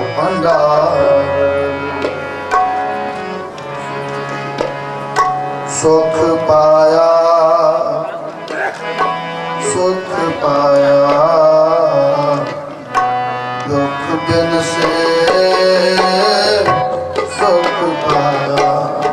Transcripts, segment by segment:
ਭੰਡਾਰ। ਸੁਖ ਪਾਇਆ। ਸੁਖ ਪਾਇਆ। ਦੁਖ ਬਿਨ ਸੇ ਸੁਖ ਪਾਇਆ।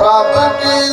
Bobby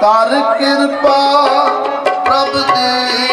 ਕਰ ਕਿਰਪਾ ਪ੍ਰਭ ਦੀ।